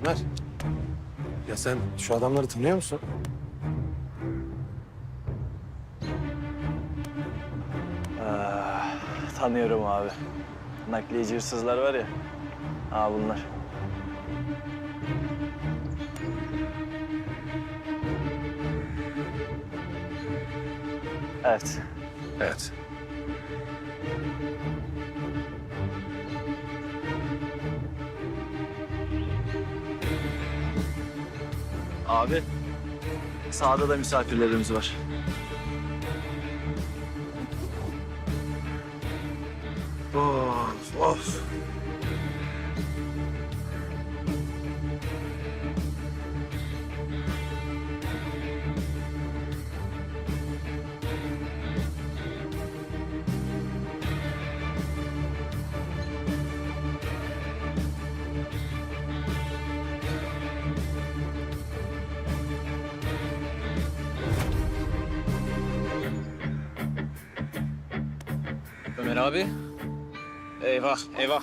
Ömer. Ya sen şu adamları tanıyor musun? Aa, tanıyorum abi. Nakliyeci hırsızlar var ya. Aa bunlar. Evet. Evet. Abi. Sağda da misafirlerimiz var. Of of. Ömer abi. Eyvah, eyvah.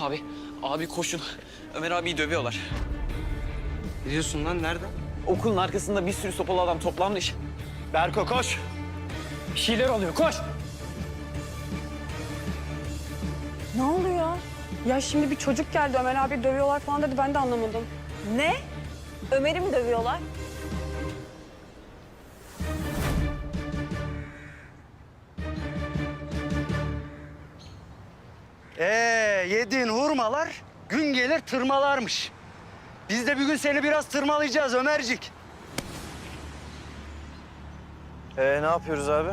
Abi, abi koşun. Ömer abiyi dövüyorlar. Biliyorsun lan nereden? Okulun arkasında bir sürü sopalı adam toplanmış. Berko koş. Bir şeyler oluyor, koş. Ne oluyor? Ya şimdi bir çocuk geldi Ömer abi dövüyorlar falan dedi ben de anlamadım. Ne? Ömer'i mi dövüyorlar? Ee, yediğin hurmalar gün gelir tırmalarmış. Biz de bir gün seni biraz tırmalayacağız Ömercik. Ee, ne yapıyoruz abi?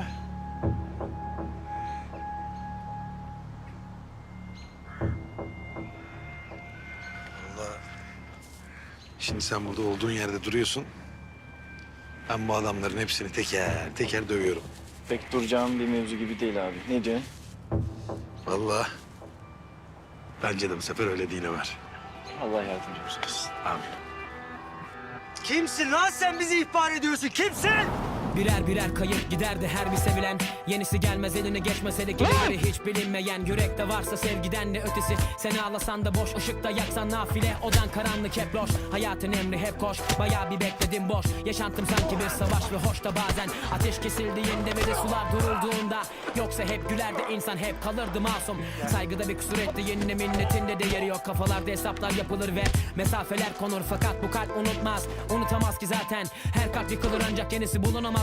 Şimdi sen burada olduğun yerde duruyorsun. Ben bu adamların hepsini teker teker dövüyorum. Pek duracağım bir mevzu gibi değil abi. Ne diyorsun? Vallahi. Bence de bu sefer öyle değil Ömer. Allah yardımcımız olsun. Amin. Kimsin lan sen bizi ihbar ediyorsun? Kimsin? Birer birer kayıp giderdi her bir sevilen. Yenisi gelmez eline geçmez hele gerileri hiç bilinmeyen. Yürekte varsa sevgiden ne ötesi? Seni ağlasan da boş ışıkta yaksan nafile. Odan karanlık hep loş. Hayatın emri hep koş. Bayağı bir bekledim boş. Yaşantım sanki bir savaş ve hoş da bazen. Ateş kesildiğinde ve de sular durulduğunda. Yoksa hep gülerdi insan hep kalırdı masum. Saygıda bir kusur etti yenine minnetinde değeri yok. Kafalarda hesaplar yapılır ve mesafeler konur. Fakat bu kalp unutmaz unutamaz ki zaten. Her kalp yıkılır ancak yenisi bulunamaz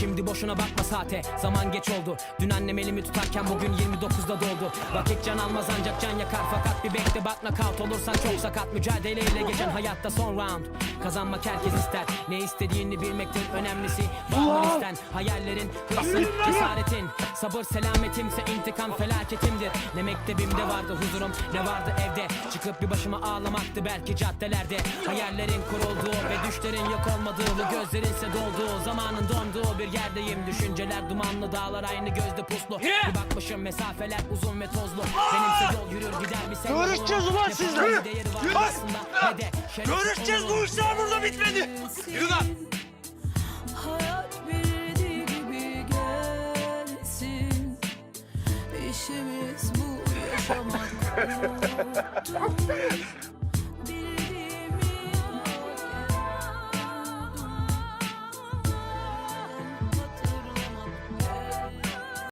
Şimdi boşuna bakma saate. Zaman geç oldu. Dün annem elimi tutarken bugün 29'da doldu. Vakit can almaz ancak can yakar. Fakat bir bekle bak knockout olursan çok sakat. Mücadeleyle geçen hayatta son round. Kazanmak herkes ister. Ne istediğini bilmektir önemlisi. Bağlı isten Hayallerin, hırsın, cesaretin Sabır selametimse intikam felaketimdir. Ne mektebimde vardı huzurum ne vardı evde? Çıkıp bir başıma ağlamaktı belki caddelerde. Hayallerin kurulduğu ve düşlerin yok olmadığı Bu gözlerinse dolduğu zamanın donduğu bir yerdeyim. Düşünceler dumanlı dağlar aynı gözde puslu. Bir bakmışım mesafeler uzun ve tozlu. Benimse yol yürür gider bir sen Görüşeceğiz ulan sizle. Görüşeceğiz bu işler burada bitmedi. Yürü lan. Hayat bildiği gibi gelsin İşimiz bu yaşamak